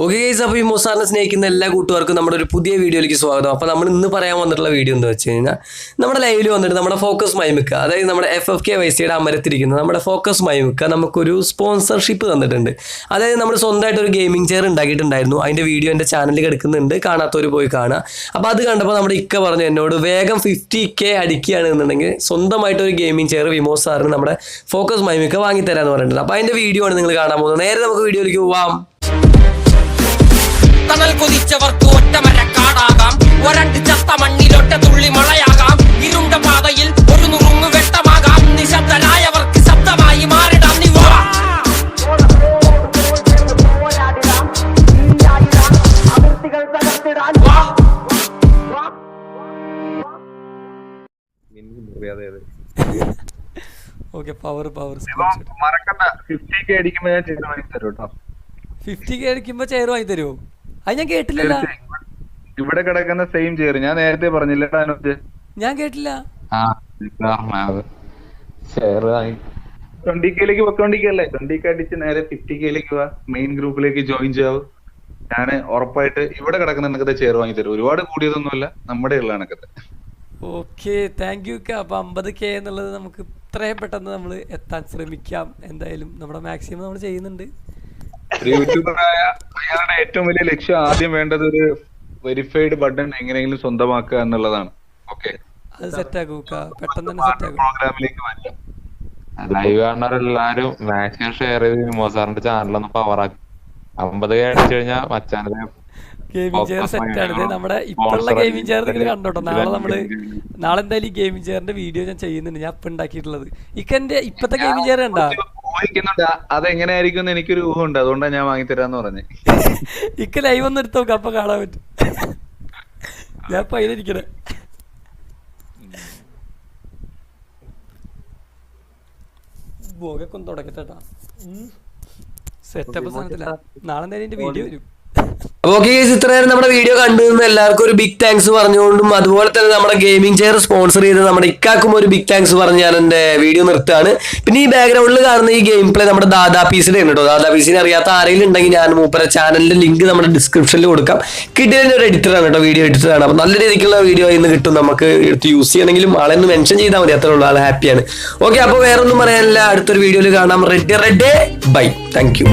Okay guys അപ്പോൾ ഈ മൊസാറിനെ സ്നേഹിക്കുന്ന എല്ലാ കൂട്ടുകാർക്കും നമ്മുടെ ഒരു പുതിയ വീഡിയോയിലേക്ക് സ്വാഗതം. അപ്പോൾ നമ്മൾ ഇന്ന് പറയാൻ വന്നിട്ടുള്ള വീഡിയോ എന്താ വെച്ച് കഴിഞ്ഞാൽ നമ്മുടെ ലൈവിൽ വന്നിട്ട് നമ്മുടെ ഫോക്കസ് മൈമിക്ക അതായത് നമ്മുടെ എഫ് എഫ് കെ വൈ സിയുടെ അമരത്തിരിക്കുന്ന നമ്മുടെ ഫോക്കസ് മൈമിക്ക നമുക്കൊരു സ്പോൺസർഷിപ്പ് തന്നിട്ടുണ്ട്. അതായത് നമ്മൾ സ്വന്തമായിട്ട് ഒരു ഗെയിമിംഗ് ചെയർ ഉണ്ടാക്കിയിട്ടുണ്ടായിരുന്നു. അതിന്റെ വീഡിയോ എന്റെ ചാനലിൽ കിടക്കുന്നുണ്ട്. കാണാത്തവർ പോയി കാണുക. അപ്പോൾ അത് കണ്ടപ്പോൾ നമ്മുടെ ഇക്ക പറഞ്ഞു എന്നോട് വേഗം ഫിഫ്റ്റി കെ അടിക്കുകയാണ് എന്നുണ്ടെങ്കിൽ സ്വന്തമായിട്ട് ഒരു ഗെയിമിംഗ് ചെയർ വിമോ സാറിന് നമ്മുടെ ഫോക്കസ് മൈമിക്ക വാങ്ങിത്തരാമെന്ന് പറഞ്ഞിട്ടുണ്ട്. അപ്പോൾ അതിന്റെ വീഡിയോ ആണ് നിങ്ങൾ കാണാൻ പോകുന്നത്. നേരെ നമുക്ക് വീഡിയോയിലേക്ക് പോവാം. തണൽ കുതിച്ചവർക്ക് ഒറ്റമര കാടാകാം. ഒരണ്ട് ചത്ത മണ്ണിലൊറ്റ തുള്ളി മഴയാകാം ഇരുണ്ട പാതയിൽ ഒരു നുറുങ്ങു വെട്ടമാകാം. നിശബ്ദരായവർക്ക് ശബ്ദമായി മാറിടാം. നീ വാ. വാ ഓക്കെ പവർ പവർ മറക്കണ്ട. ഫിഫ്റ്റി കെ അടിക്കുമ്പോ ഞാൻ ചെയ്ത് വാങ്ങി തരും കേട്ടോ ഫിഫ്റ്റി കെ അടിക്കുമ്പോ ചെയർ വാങ്ങി തരുമോ അത് ഞാൻ കേട്ടില്ല ഇവിടെ കിടക്കുന്ന സെയിം ചെയർ ഞാൻ നേരത്തെ പറഞ്ഞില്ലടാ ഞാൻ കേട്ടില്ല. ട്വന്റി കെയിലേക്ക് ട്വന്റി കെ അല്ലേ ട്വന്റി കെ അടിച്ച് നേരെ ഫിഫ്റ്റി കെയിലേക്ക് വാ. മെയിൻ ഗ്രൂപ്പിലേക്ക് ജോയിൻ ചെയ്യാവൂ. ഞാൻ ഉറപ്പായിട്ട് ഇവിടെ കിടക്കുന്ന എനിക്കത്തെ ചെയർ വാങ്ങി തരും. ഒരുപാട് കൂടിയതൊന്നുമല്ല നമ്മുടെ ഉള്ള കണക്കത്തെ ഓക്കെ താങ്ക് യു അപ്പൊ അമ്പത് കെ എന്നുള്ളത് നമുക്ക് ഇത്രയും പെട്ടെന്ന് നമ്മൾ എത്താൻ ശ്രമിക്കാം. എന്തായാലും നമ്മുടെ മാക്സിമം നമ്മൾ ചെയ്യുന്നുണ്ട്. ഒരു യൂട്യൂബറായ അയാളുടെ ഏറ്റവും വലിയ ലക്ഷ്യം ആദ്യം വേണ്ടത് ഒരു വെരിഫൈഡ് ബട്ടൺ എങ്ങനെയെങ്കിലും സ്വന്തമാക്കുക എന്നുള്ളതാണ്. ഓക്കെ അത് സെറ്റ് ആക്കുക പെട്ടെന്ന് തന്നെ സെറ്റ് ആക്കും. പ്രോഗ്രാമിലേക്ക് വരാം ലൈവ് കാണുന്നവരെല്ലാരും മാക്സിമം ഷെയർ ചെയ്ത് മോസാറിന്റെ ചാനലൊന്ന് പവർ ആക്കി. അമ്പത് കെ അടിച്ചു കഴിഞ്ഞാൽ മച്ചാനത് ഗെയിമിംഗ് ചെയർ സെറ്റ് ആണ്. നമ്മുടെ ഇപ്പോഴുള്ള ഗെയിമിംഗ് ചെയർ നിങ്ങൾ കണ്ടോട്ടോ. നാളെ നമ്മൾ നാളെ എന്തായാലും ഈ ഗെയിമിംഗ് ചെയറിന്റെ വീഡിയോ ഞാൻ ചെയ്യുന്നുണ്ട്. ഞാൻ ഇപ്പൊ ഉണ്ടാക്കിയിട്ടുള്ളത്. ഇക്കെന്റെ ഇപ്പത്തെ ഗെയിമിംഗ് ചെയർ കണ്ടാ? ഊഹിക്കുന്നുണ്ട് അതെങ്ങനെയായിരിക്കും എന്ന് എനിക്കൊരു ഊഹമുണ്ട്. അതുകൊണ്ടാണ് ഞാൻ വാങ്ങിത്തരാന്ന് പറഞ്ഞു. ഇക്ക ലൈവ് ഒന്ന് എടുത്തു നോക്കാം അപ്പൊ കാണാൻ പറ്റും. ഞാൻ ഇപ്പൊ അതിലിരിക്കണേ. ബോഗൊക്കെ ഒന്ന് സെറ്റപ്പ് സാധനത്തില്ല നാളെ നേരം വീഡിയോ വരും. ഓക്കെ ഇത്ര നേരം നമ്മുടെ വീഡിയോ കണ്ടു നിന്ന് എല്ലാവർക്കും ഒരു ബിഗ് താങ്ക്സ് പറഞ്ഞുകൊണ്ടും അതുപോലെ തന്നെ നമ്മുടെ ഗെയിമിംഗ് ചെയർ സ്പോൺസർ ചെയ്ത് നമ്മുടെ ഇക്കാക്കും ഒരു ബിഗ് താങ്ക്സ് പറഞ്ഞ് ഞാൻ എന്റെ വീഡിയോ നിർത്തുകയാണ്. പിന്നെ ഈ ബാക്ക്ഗ്രൗണ്ടിൽ കാണുന്ന ഈ ഗെയിം പ്ലേ നമ്മുടെ ദാദാ പീസിന്റെ ഉണ്ട് കേട്ടോ ദാദാ പീസിനെ അറിയാത്ത ആരെങ്കിലും ഉണ്ടെങ്കിൽ ഞാൻ മൂപ്പര ചാനലിന്റെ ലിങ്ക് നമ്മുടെ ഡിസ്ക്രിപ്ഷനിൽ കൊടുക്കാം. കിട്ടിയതിന്റെ ഒരു എഡിറ്ററാണ് കേട്ടോ വീഡിയോ എഡിറ്ററാണ് അപ്പൊ നല്ല രീതിക്കുള്ള വീഡിയോ ഇന്ന് കിട്ടും നമുക്ക് എടുത്ത് യൂസ് ചെയ്യണമെങ്കിലും ആളെ ഒന്ന് മെൻഷൻ ചെയ്താൽ മതി. അത്രേ ഉള്ള ആൾ ഹാപ്പിയാണ് ഓക്കെ അപ്പോൾ വേറെ ഒന്നും പറയാനില്ല. അടുത്തൊരു വീഡിയോയിൽ കാണാം. Red red bye thank you